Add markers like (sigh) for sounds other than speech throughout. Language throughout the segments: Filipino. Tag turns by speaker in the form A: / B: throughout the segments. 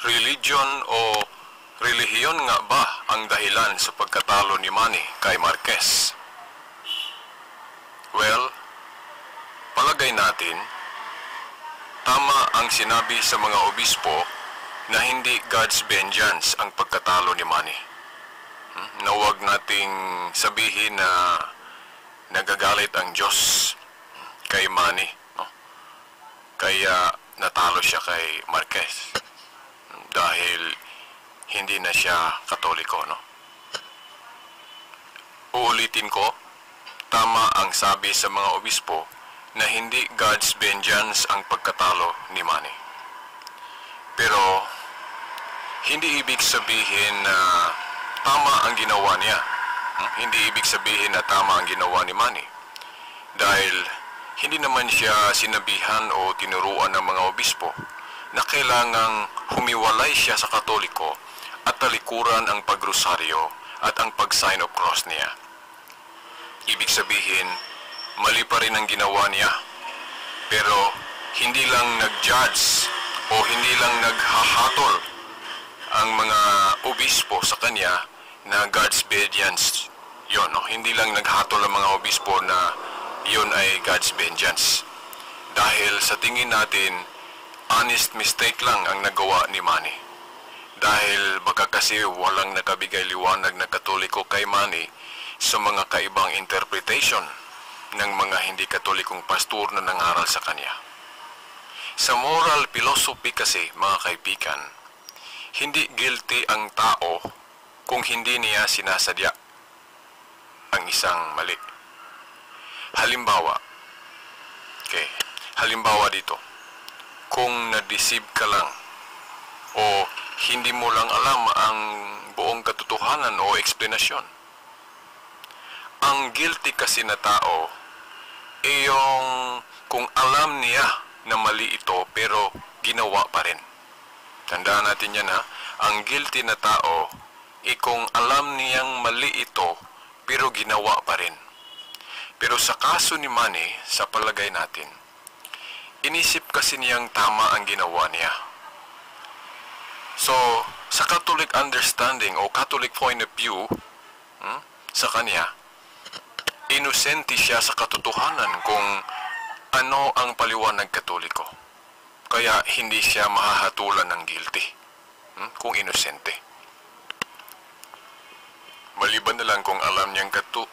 A: Religion o relihiyon nga ba ang dahilan sa pagkatalo ni Manny kay Marquez? Well, palagay natin, tama ang sinabi sa mga obispo na hindi God's vengeance ang pagkatalo ni Manny. Hmm? Na huwag nating sabihin na nagagalit ang Diyos kay Manny. No? Kaya natalo siya kay Marquez. Dahil hindi na siya katoliko, no? Uulitin ko, tama ang sabi sa mga obispo na hindi God's vengeance ang pagkatalo ni Manny. Pero, hindi ibig sabihin na tama ang ginawa niya. Hmm? Hindi ibig sabihin na tama ang ginawa ni Manny. Dahil hindi naman siya sinabihan o tinuruan ng mga obispo na kailangang humiwalay siya sa katoliko at talikuran ang pagrosaryo at ang pag-sign of cross niya. Ibig sabihin, mali pa rin ang ginawa niya. Pero hindi lang nag-judge o hindi lang naghahatol ang mga obispo sa kanya na God's vengeance. Yun, no? hindi lang naghatol ang mga obispo na yun ay God's vengeance. Dahil sa tingin natin, honest mistake lang ang nagawa ni Manny. Dahil baka kasi walang nakabigay liwanag na katoliko kay Manny sa mga kaibang interpretation ng mga hindi katolikong pastor na nangaral sa kanya. Sa moral philosophy kasi, mga kaibigan, hindi guilty ang tao kung hindi niya sinasadya ang isang mali. Halimbawa, okay, halimbawa dito, kung na-deceive ka lang o hindi mo lang alam ang buong katotohanan o eksplanasyon. Ang guilty kasi na tao, yung kung alam niya na mali ito pero ginawa pa rin. Tandaan natin yan ha. Ang guilty na tao, kung alam niyang mali ito pero ginawa pa rin. Pero sa kaso ni Manny, sa palagay natin, inisip kasi niyang tama ang ginawa niya. So, sa Catholic understanding o Catholic point of view, hmm, sa kanya, inosente siya sa katotohanan kung ano ang paliwanag katoliko. Kaya hindi siya mahahatulan ng guilty hmm, kung inosente. Maliban na lang kung alam niyang katu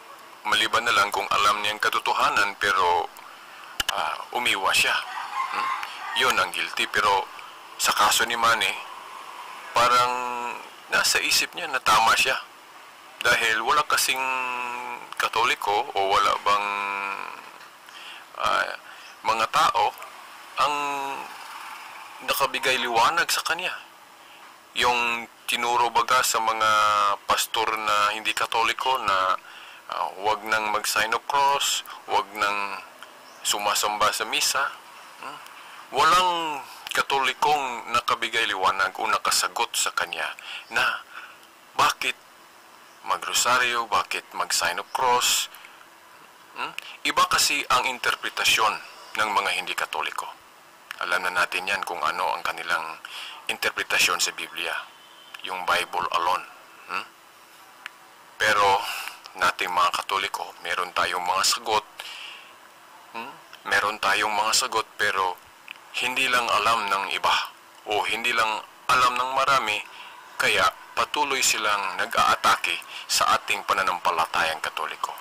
A: maliban na lang kung alam niyang katotohanan pero ah, umiwa siya. Hmm? Yun ang guilty pero sa kaso ni Manny, parang nasa isip niya na tama siya. Dahil wala kasing katoliko o wala bang ah, mga tao ang nakabigay liwanag sa kanya. Yung tinuro baga sa mga pastor na hindi katoliko na ah, huwag nang mag-sign of cross, huwag nang sumasamba sa misa. Hmm? Walang katolikong nakabigay liwanag o nakasagot sa kanya na bakit magrosaryo, bakit mag-sign of cross. Hmm? Iba kasi ang interpretasyon ng mga hindi katoliko. Alam na natin yan kung ano ang kanilang interpretasyon sa Biblia. Yung Bible alone. Hmm? Pero nating mga katoliko, meron tayong mga sagot. Hmm? Meron tayong mga sagot pero hindi lang alam ng iba o hindi lang alam ng marami kaya patuloy silang nag-aatake sa ating pananampalatayang katoliko.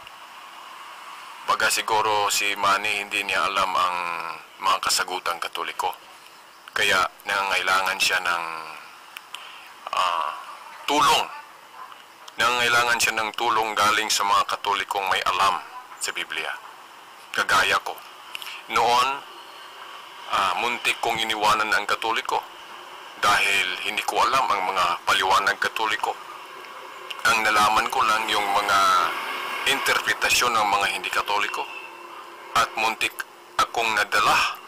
A: Baga siguro si Manny hindi niya alam ang mga kasagutang katoliko. Kaya nangangailangan siya ng ah, tulong. Nangangailangan siya ng tulong galing sa mga katolikong may alam sa Biblia. Kagaya ko. Noon, ah, muntik kong iniwanan ang katoliko dahil hindi ko alam ang mga paliwanag katoliko. Ang nalaman ko lang yung mga interpretasyon ng mga hindi katoliko at muntik akong nadala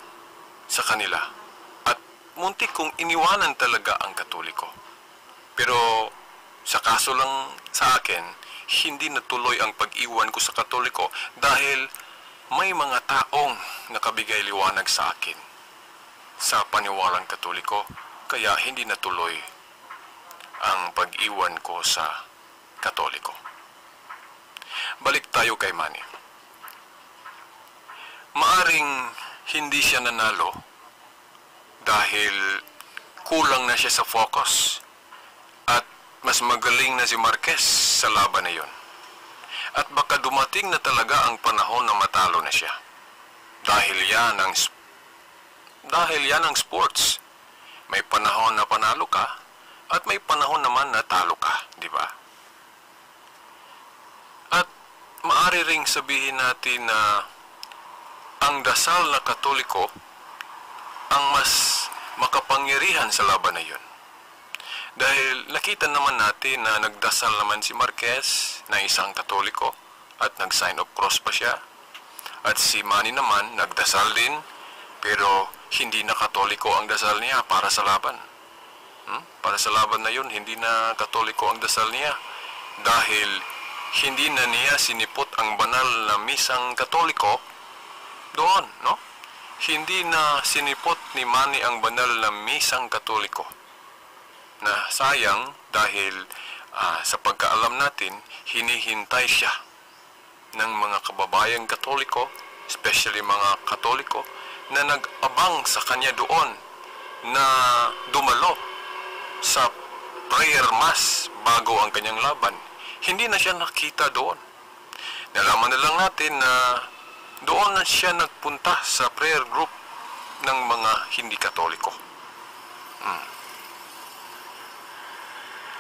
A: sa kanila at muntik kong iniwanan talaga ang katoliko. Pero sa kaso lang sa akin, hindi natuloy ang pag-iwan ko sa katoliko dahil may mga taong nakabigay liwanag sa akin sa paniwalang katoliko Kaya hindi natuloy ang pag-iwan ko sa Katoliko. Balik tayo kay Manny. Maaring hindi siya nanalo dahil kulang na siya sa focus at mas magaling na si Marquez sa laban na yon. At baka dumating na talaga ang panahon na matalo na siya. Dahil yan ang dahil yan ang sports. May panahon na panalo ka at may panahon naman na talo ka, di ba? At maari ring sabihin natin na ang dasal na katoliko ang mas makapangyarihan sa laban na yun. Dahil nakita naman natin na nagdasal naman si Marquez na isang katoliko at nag-sign of cross pa siya. At si Manny naman nagdasal din pero hindi na katoliko ang dasal niya para sa laban. Hmm? Para sa laban na yun, hindi na katoliko ang dasal niya. Dahil hindi na niya sinipot ang banal na misang katoliko doon, no? Hindi na sinipot ni Manny ang banal na misang katoliko. Na sayang dahil ah, sa pagkaalam natin, hinihintay siya ng mga kababayang katoliko, especially mga katoliko, na nag-abang sa kanya doon na dumalo sa prayer mass bago ang kanyang laban. Hindi na siya nakita doon. Nalaman na lang natin na doon na siya nagpunta sa prayer group ng mga hindi katoliko. Hmm.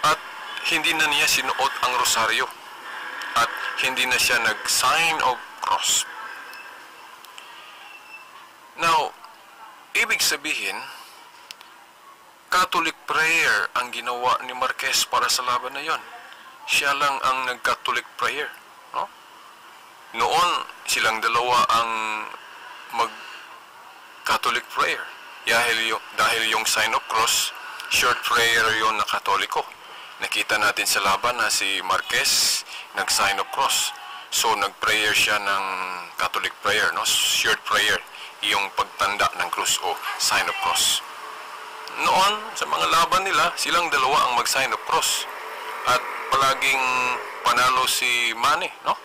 A: At hindi na niya sinuot ang rosaryo. At hindi na siya nag-sign of cross. Now, ibig sabihin, Catholic prayer ang ginawa ni Marquez para sa laban na yon. Siya lang ang nag-Catholic prayer. No? Noon, silang dalawa ang mag-Catholic prayer. Dahil dahil yung sign of cross, short prayer yon na Katoliko. Nakita natin sa laban na si Marquez nag-sign of cross. So, nag-prayer siya ng Catholic prayer, no? Short prayer, yung pagtanda ng krus o sign of cross. Noon, sa mga laban nila, silang dalawa ang mag-sign of cross. At palaging panalo si Manny, no?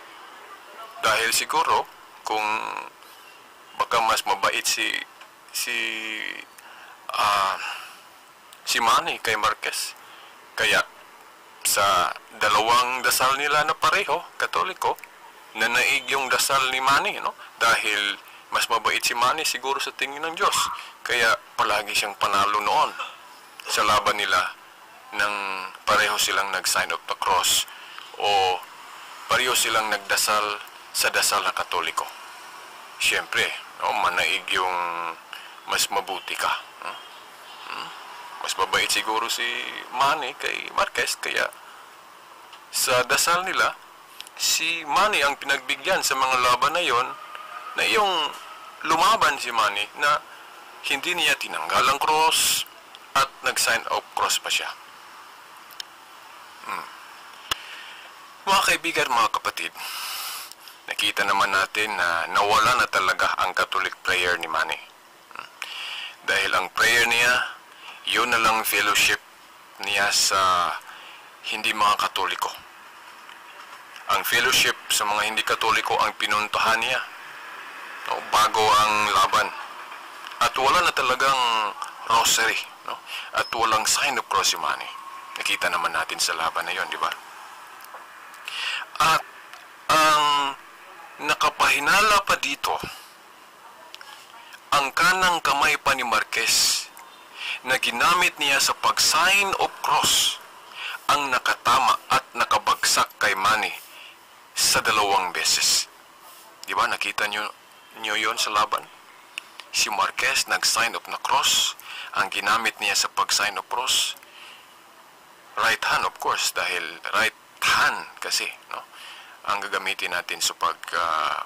A: Dahil siguro, kung baka mas mabait si si ah si Manny kay Marquez. Kaya sa dalawang dasal nila na pareho, katoliko, nanaig yung dasal ni Manny, no? Dahil mas mabait si Manny siguro sa tingin ng Diyos. Kaya palagi siyang panalo noon sa laban nila nang pareho silang nag-sign of the cross o pareho silang nagdasal sa dasal na katoliko. Siyempre, no, manaig yung mas mabuti ka. Hmm? Hmm? Mas mabait siguro si Manny kay Marquez, kaya sa dasal nila, si Manny ang pinagbigyan sa mga laban na yon na yung lumaban si Manny na hindi niya tinanggal ang cross at nag-sign of cross pa siya. Hmm. Mga kaibigan, mga kapatid, nakita naman natin na nawala na talaga ang Catholic prayer ni Manny. Hmm. Dahil ang prayer niya, yun na lang fellowship niya sa hindi mga katoliko. Ang fellowship sa mga hindi katoliko ang pinuntahan niya no, bago ang laban. At wala na talagang rosary, no? At walang sign of cross si Manny. Nakita naman natin sa laban na yon, di ba? At ang nakapahinala pa dito, ang kanang kamay pa ni Marquez na ginamit niya sa pag-sign of cross ang nakatama at nakabagsak kay Manny sa dalawang beses. Di ba? Nakita niyo, niyo yon sa laban? Si Marquez nag-sign of na cross. Ang ginamit niya sa pag-sign of cross, right hand of course, dahil right hand kasi, no? Ang gagamitin natin sa pag ah,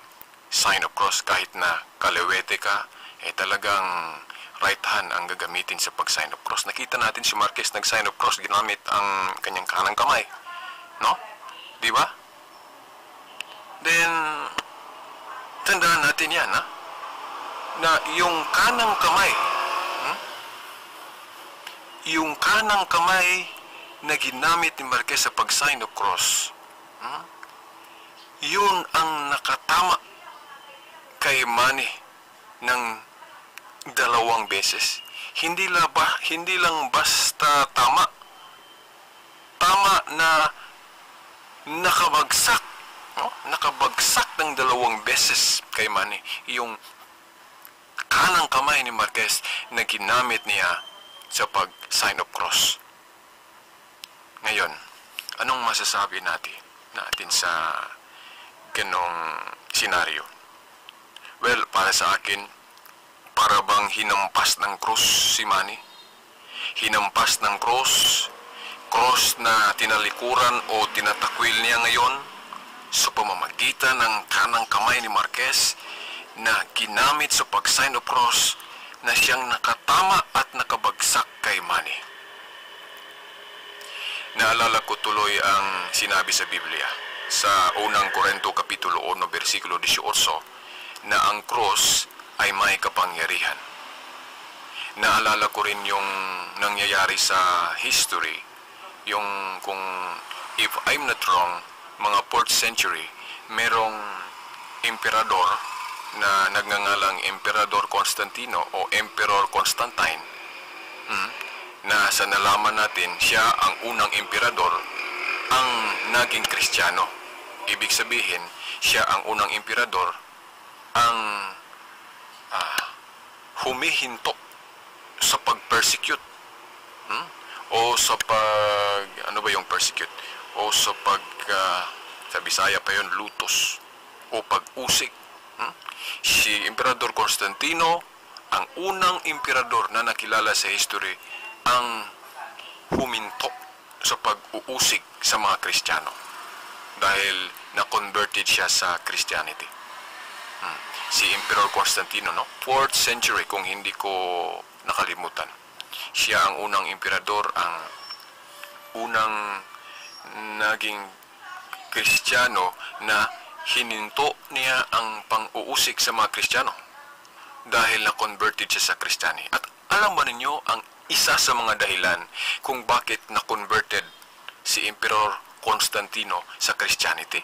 A: sign of cross kahit na kalewete ka, eh talagang right hand ang gagamitin sa pag-sign of cross. Nakita natin si Marquez nag-sign of cross ginamit ang kanyang kanang kamay. No? Di ba? Then, tandaan natin yan, ha? Na yung kanang kamay, hmm? yung kanang kamay na ginamit ni Marquez sa pag-sign of cross, hmm? yun ang nakatama kay Manny ng dalawang beses. Hindi, la ba, hindi lang basta tama. Tama na nakabagsak. No? Nakabagsak ng dalawang beses kay Manny. Yung kanang kamay ni Marquez na ginamit niya sa pag-sign of cross. Ngayon, anong masasabi natin, natin sa ganong senaryo? Well, para sa akin, para bang hinampas ng krus si Manny? Hinampas ng krus, cross na tinalikuran o tinatakwil niya ngayon sa pamamagitan ng kanang kamay ni Marquez na ginamit sa pag-sign of cross na siyang nakatama at nakabagsak kay Manny. Naalala ko tuloy ang sinabi sa Biblia sa unang Korento Kapitulo 1, versikulo 18 na ang cross ay may kapangyarihan. Naalala ko rin yung nangyayari sa history, yung kung if I'm not wrong, mga 4th century, merong emperador na nagngangalang Emperador Constantino o Emperor Constantine mm, na sa nalaman natin siya ang unang emperador ang naging kristyano. Ibig sabihin, siya ang unang emperador ang ah, humihinto sa pag-persecute hmm? o sa pag ano ba yung persecute o sa pag ah, sa Bisaya pa yun lutos o pag-usik hmm? si Emperador Constantino ang unang emperador na nakilala sa history ang huminto sa pag-uusig sa mga Kristiyano dahil na-converted siya sa Christianity. Hmm. Si Emperor Constantino, no? 4th century kung hindi ko nakalimutan. Siya ang unang emperador, ang unang naging Kristiyano na hininto niya ang pang-uusik sa mga Kristiyano dahil na-converted siya sa Kristiyani. At alam ba ninyo ang isa sa mga dahilan kung bakit na-converted si Emperor Constantino sa Christianity?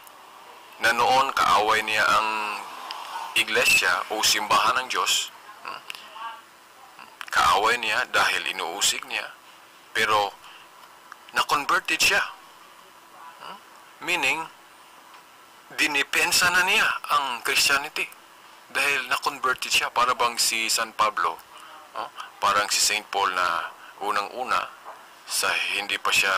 A: Na noon kaaway niya ang iglesia o simbahan ng Diyos. Hmm? Kaaway niya dahil inuusig niya. Pero na-converted siya. Hmm? Meaning, dinipensa na niya ang Christianity dahil na-converted siya para bang si San Pablo oh, parang si St. Paul na unang-una sa hindi pa siya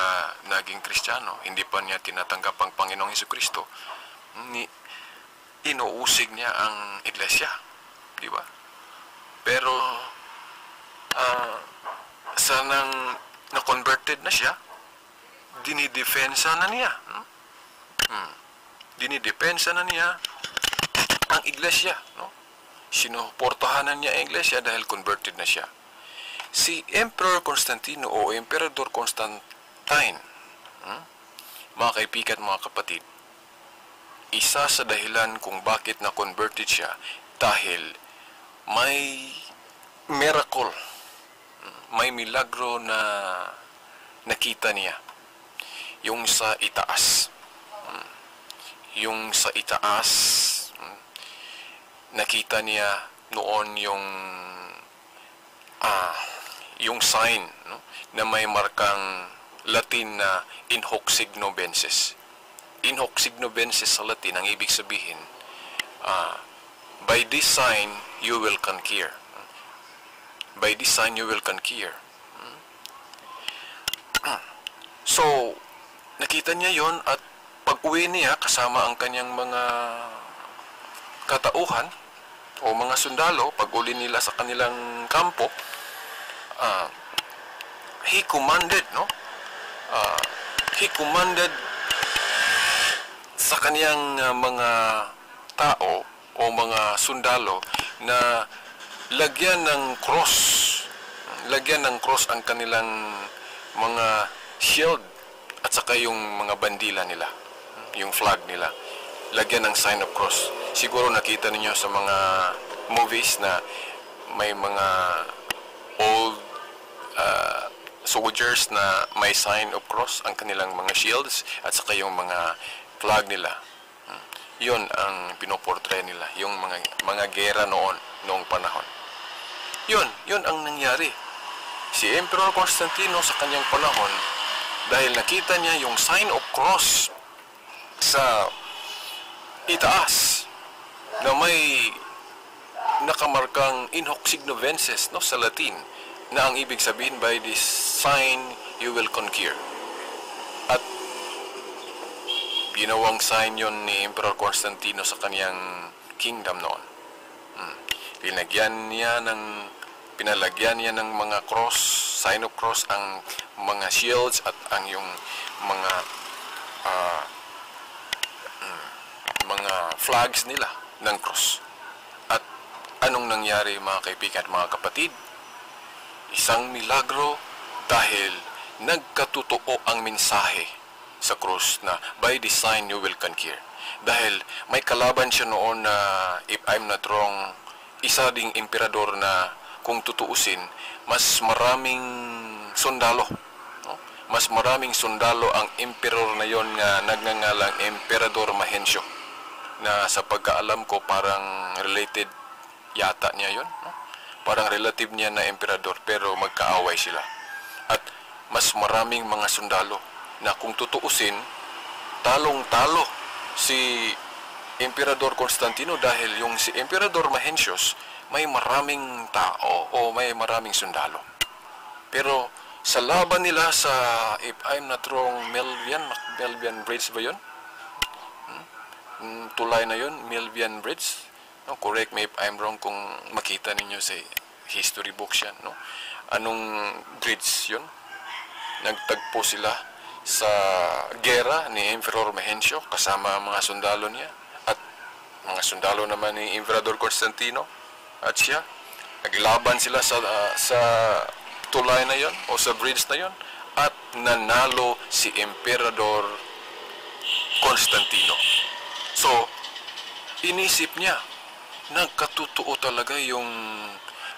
A: naging Kristiyano hindi pa niya tinatanggap ang Panginoong Hesus Kristo ni inuusig niya ang iglesia di ba pero uh, sa nang na-converted na siya dinidefensa na niya hmm? Hmm dinidepensa na niya ang iglesia. No? Sinuportahanan niya ang iglesia dahil converted na siya. Si Emperor Constantino o Emperador Constantine, hmm? mga kaibigan, mga kapatid, isa sa dahilan kung bakit na-converted siya dahil may miracle, may milagro na nakita niya yung sa itaas yung sa itaas, nakita niya noon yung ah, yung sign no, na may markang Latin na in hoc signo bensis. In hoc signo bensis sa Latin, ang ibig sabihin, ah, by this sign you will conquer. By this sign you will conquer. (clears throat) So, nakita niya yon at pag uwi niya kasama ang kanyang mga katauhan o mga sundalo, pag uli nila sa kanilang kampo, uh, he commanded, no? Uh, he commanded sa kaniyang uh, mga tao o mga sundalo na lagyan ng cross, lagyan ng cross ang kanilang mga shield at saka yung mga bandila nila yung flag nila. Lagyan ng sign of cross. Siguro nakita niyo sa mga movies na may mga old uh, soldiers na may sign of cross, ang kanilang mga shields, at saka yung mga flag nila. Hmm. Yun ang pinoportray nila, yung mga, mga gera noon, noong panahon. Yun, yun ang nangyari. Si Emperor Constantino sa kanyang panahon, dahil nakita niya yung sign of cross sa itaas na may nakamarkang in hoc signo vences no, sa Latin na ang ibig sabihin by this sign you will conquer. At ginawang sign yon ni Emperor Constantino sa kanyang kingdom noon. Hmm. Pinagyan niya ng pinalagyan niya ng mga cross, sign of cross ang mga shields at ang yung mga mm, mga flags nila ng cross. At anong nangyari mga kaibigan at mga kapatid? Isang milagro dahil nagkatotoo ang mensahe sa cross na by design you will conquer. Dahil may kalaban siya noon na if I'm not wrong, isa ding emperador na kung tutuusin, mas maraming sundalo. No? Mas maraming sundalo ang emperor na yon nga nagngangalang Emperador Mahencio na sa pagkaalam ko parang related yata niya yon no? parang relative niya na emperador pero magkaaway sila at mas maraming mga sundalo na kung tutuusin talong-talo si Emperador Constantino dahil yung si Emperador Mahensios may maraming tao o may maraming sundalo pero sa laban nila sa if I'm not wrong Melvian Melvian Bridge ba yun? Mm, tulay na yun, Milvian Bridge. No, correct me if I'm wrong kung makita ninyo sa history books yan. No? Anong bridge yun? Nagtagpo sila sa gera ni Emperor Mahencio kasama ang mga sundalo niya at mga sundalo naman ni Emperador Constantino at siya. Naglaban sila sa ah, sa tulay na yon o sa bridge na yon at nanalo si Emperador Constantino. So, inisip niya, nagkatotoo talaga yung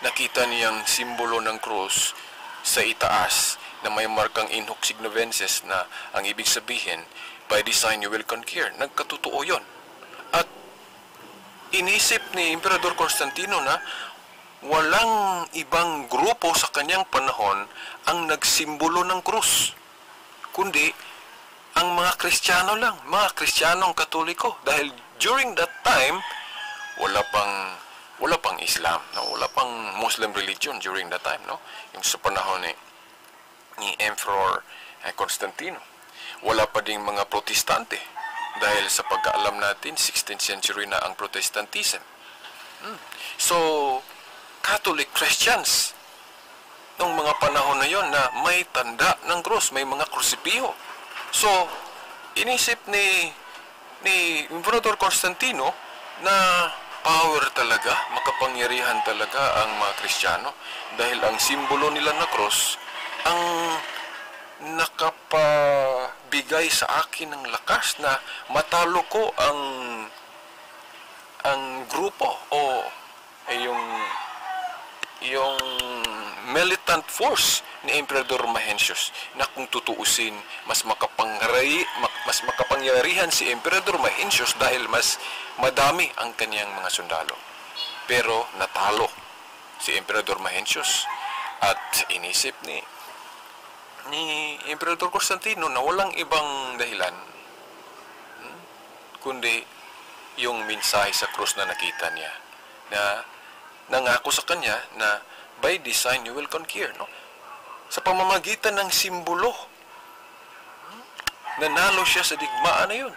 A: nakita niyang simbolo ng cross sa itaas na may markang in hoc signo vences na ang ibig sabihin, by design you will conquer. Nagkatotoo yon. At inisip ni Emperador Constantino na walang ibang grupo sa kanyang panahon ang nagsimbolo ng krus, kundi ang mga Kristiyano lang, mga Kristiyanong Katoliko dahil during that time wala pang wala pang Islam, no? wala pang Muslim religion during that time, no? Yung sa panahon ni ni Emperor eh, Constantino. Wala pa ding mga protestante dahil sa pagkaalam natin 16th century na ang Protestantism. Hmm. So Catholic Christians nung mga panahon na yon na may tanda ng cross, may mga krusipiho. So, inisip ni ni Emperador Constantino na power talaga, makapangyarihan talaga ang mga Kristiyano dahil ang simbolo nila na cross ang nakapabigay sa akin ng lakas na matalo ko ang ang grupo o yung yung militant force ni Emperador Mahensios na kung tutuusin mas makapangray mas makapangyarihan si Emperador Mahensios dahil mas madami ang kaniyang mga sundalo. Pero natalo si Emperador Mahensios at inisip ni ni Emperador Constantino na walang ibang dahilan hmm, kundi yung mensahe sa krus na nakita niya na nangako sa kanya na by design you will conquer no sa pamamagitan ng simbolo hmm, nanalo siya sa digmaan na yun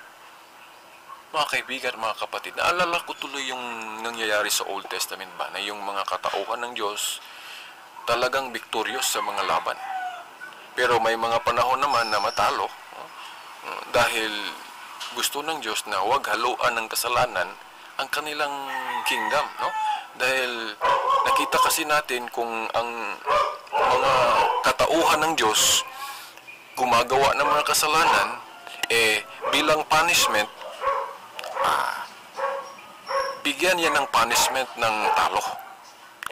A: mga kaibigan, mga kapatid, naalala ko tuloy yung nangyayari sa Old Testament ba, na yung mga katauhan ng Diyos talagang victorious sa mga laban. Pero may mga panahon naman na matalo dahil gusto ng Diyos na huwag haluan ng kasalanan ang kanilang kingdom, no? Dahil nakita kasi natin kung ang mga katauhan ng Diyos gumagawa ng mga kasalanan, eh bilang punishment, ah, bigyan yan ng punishment ng talo.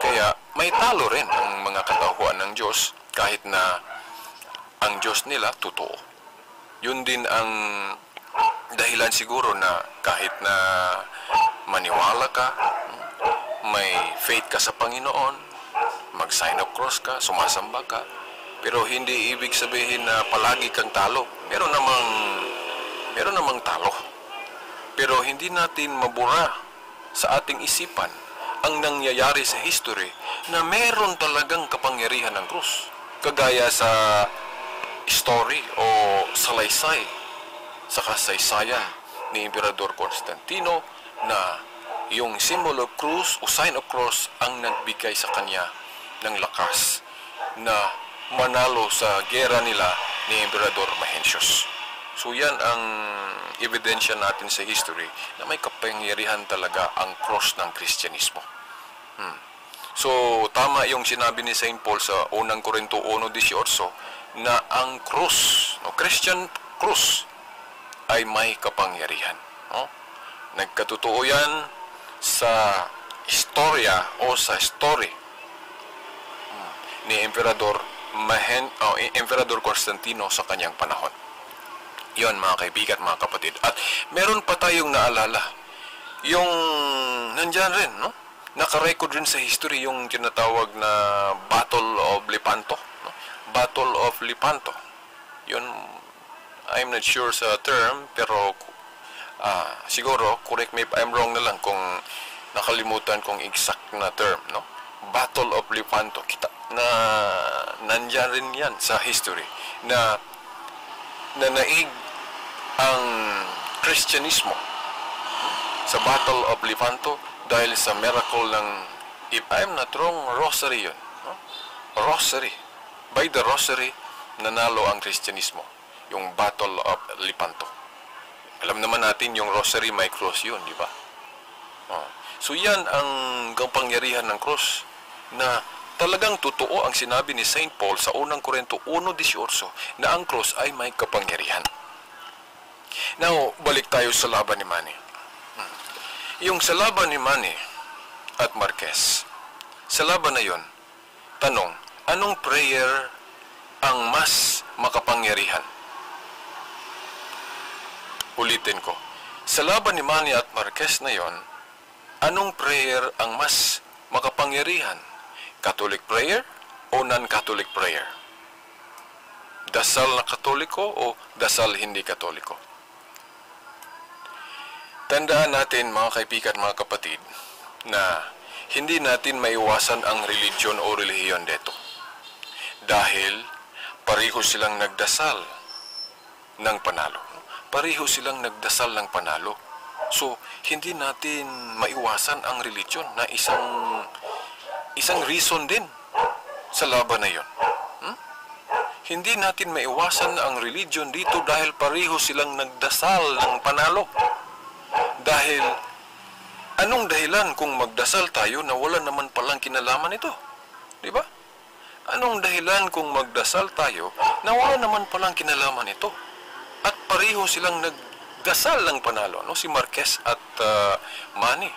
A: Kaya may talo rin ang mga katauhan ng Diyos kahit na ang Diyos nila totoo. Yun din ang dahilan siguro na kahit na maniwala ka, may faith ka sa Panginoon, mag-sign of cross ka, sumasamba ka, pero hindi ibig sabihin na palagi kang talo. Meron namang, meron namang talo. Pero hindi natin mabura sa ating isipan ang nangyayari sa history na meron talagang kapangyarihan ng krus. Kagaya sa story o salaysay sa kasaysayan ni Emperador Constantino na yung symbol of cross o sign of cross ang nagbigay sa kanya ng lakas na manalo sa gera nila ni Emperador Mahensius. So yan ang ebidensya natin sa history na may kapangyarihan talaga ang cross ng Kristyanismo. Hmm. So tama yung sinabi ni St. Paul sa unang Korinto 1.18 na ang cross, no, Christian cross ay may kapangyarihan. No? Nagkatotoo yan sa istorya o sa story hmm, ni Emperador Mahen, oh, Emperador Constantino sa kanyang panahon. Yon mga kaibigan mga kapatid. At meron pa tayong naalala. Yung nandyan rin, no? Nakarecord rin sa history yung tinatawag na Battle of Lepanto. No? Battle of Lepanto. Yun, I'm not sure sa term, pero ah, siguro, correct me if I'm wrong na lang kung nakalimutan kong exact na term, no? Battle of Lepanto. Kita, na nandyan rin yan sa history na nanaig ang Kristyanismo sa Battle of Lepanto dahil sa miracle ng, if I'm not wrong, rosary yun. No? Rosary. By the rosary, nanalo ang Kristyanismo. Yung Battle of Lepanto. Alam naman natin yung rosary may cross yun, di ba? So yan ang kapangyarihan ng cross na talagang totoo ang sinabi ni St. Paul sa unang Korento 1.18 na ang cross ay may kapangyarihan. Now, balik tayo sa laban ni Manny. Yung sa laban ni Manny at Marquez, sa laban na yon, tanong, anong prayer ang mas makapangyarihan? Ulitin ko, sa laban ni Manny at Marquez na yon, anong prayer ang mas makapangyarihan? Catholic prayer o non-Catholic prayer? Dasal na katoliko o dasal hindi katoliko? Tandaan natin mga kaibigan mga kapatid na hindi natin maiwasan ang religion o relihiyon dito. Dahil pareho silang nagdasal ng panalo. Pareho silang nagdasal ng panalo. So, hindi natin maiwasan ang religion na isang isang reason din sa laban na yon. Hmm? Hindi natin maiwasan ang religion dito dahil pareho silang nagdasal ng panalo. Dahil anong dahilan kung magdasal tayo na wala naman palang kinalaman ito? Di ba? Anong dahilan kung magdasal tayo na wala naman palang kinalaman ito? At pareho silang nagdasal ng panalo, no? si Marquez at uh, Manny.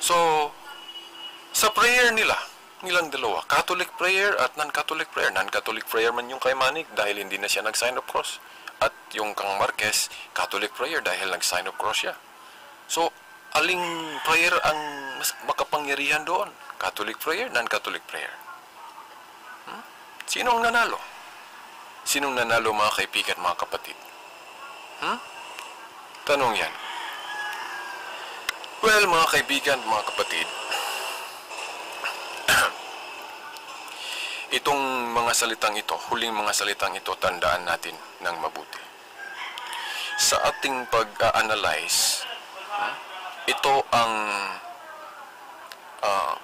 A: So, sa prayer nila, nilang dalawa, Catholic prayer at non-Catholic prayer. Non-Catholic prayer man yung kay Manny dahil hindi na siya nag-sign of cross. Yung kang Marquez, Catholic prayer dahil nag-sign of cross siya. So, aling prayer ang mas makapangyarihan doon? Catholic prayer, non-Catholic prayer. Hmm? Sinong nanalo? Sinong nanalo mga kaibigan, mga kapatid? Hmm? Tanong yan. Well, mga kaibigan, mga kapatid, (clears throat) itong mga salitang ito, huling mga salitang ito, tandaan natin ng mabuti. Sa ating pag-analyze, ito ang ah,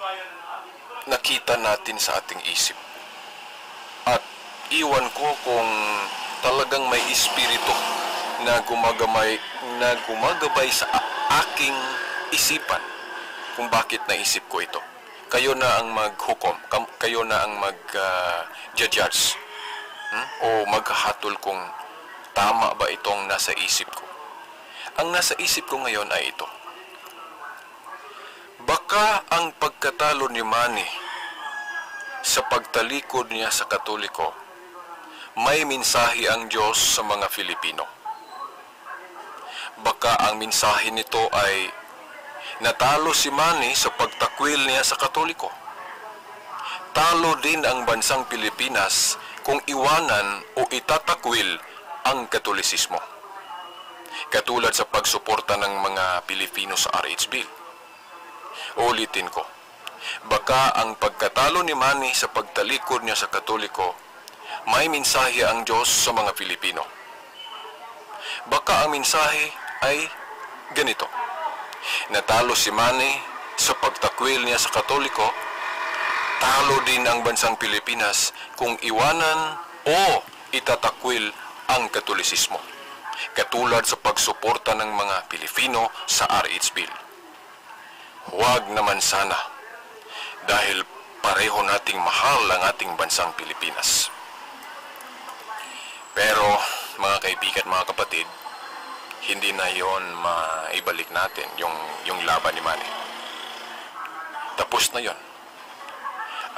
A: nakita natin sa ating isip. At iwan ko kung talagang may espiritu na gumagamay na gumagabay sa aking isipan kung bakit naisip ko ito. Kayo na ang maghukom, kayo na ang mag-judge hmm? o maghahatol kung tama ba itong nasa isip ko. Ang nasa isip ko ngayon ay ito. Baka ang pagkatalo ni Manny sa pagtalikod niya sa Katoliko may mensahe ang Diyos sa mga Filipino. Baka ang mensahe nito ay natalo si Manny sa pagtakwil niya sa Katoliko. Talo din ang bansang Pilipinas kung iwanan o itatakwil ang Katolisismo. Katulad sa pagsuporta ng mga Pilipino sa RH Bill. Ulitin ko, baka ang pagkatalo ni Manny sa pagtalikod niya sa Katoliko may mensahe ang Diyos sa mga Pilipino. Baka ang mensahe ay ganito. Natalo si Manny sa pagtakwil niya sa Katoliko, talo din ang bansang Pilipinas kung iwanan o itatakwil ang Katolisismo. Katulad sa pagsuporta ng mga Pilipino sa RH Bill. Huwag naman sana dahil pareho nating mahal ang ating bansang Pilipinas. Pero mga kaibigan, mga kapatid, hindi na yon maibalik natin yung, yung laban ni Manny. Tapos na yon.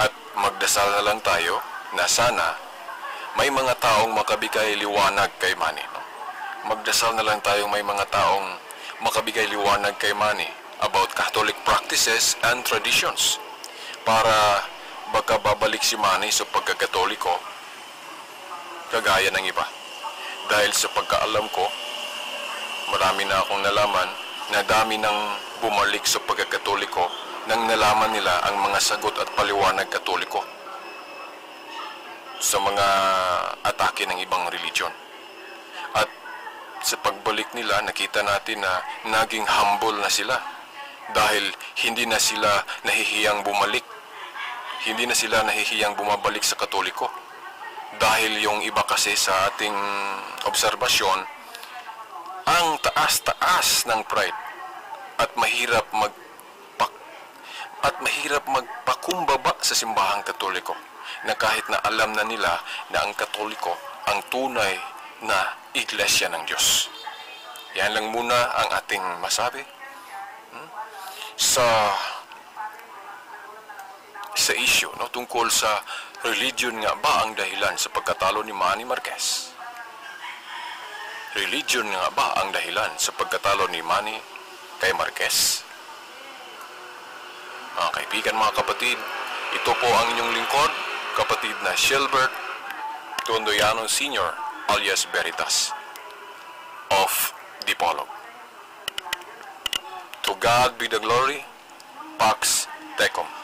A: At magdasal na lang tayo na sana may mga taong makabigay liwanag kay Manny. No? Magdasal na lang tayo may mga taong makabigay liwanag kay Manny about Catholic practices and traditions para baka babalik si Manny sa pagkakatoliko kagaya ng iba. Dahil sa pagkaalam ko, marami na akong nalaman na dami nang bumalik sa pagkakatoliko nang nalaman nila ang mga sagot at paliwanag katoliko sa mga atake ng ibang religion. At sa pagbalik nila, nakita natin na naging humble na sila dahil hindi na sila nahihiyang bumalik. Hindi na sila nahihiyang bumabalik sa katoliko. Dahil yung iba kasi sa ating obserbasyon, ang taas-taas ng pride at mahirap mag at mahirap magpakumbaba sa simbahang katoliko na kahit na alam na nila na ang katoliko ang tunay na iglesia ng Diyos. Yan lang muna ang ating masabi. Hmm? Sa sa issue no tungkol sa religion nga ba ang dahilan sa pagkatalo ni Manny Marquez? Religion nga ba ang dahilan sa pagkatalo ni Manny kay Marquez? Mga kaibigan, mga kapatid, ito po ang inyong lingkod, kapatid na Shilbert Tondoyano Sr. alias Veritas of Dipolog. To God be the glory, Pax Tecum.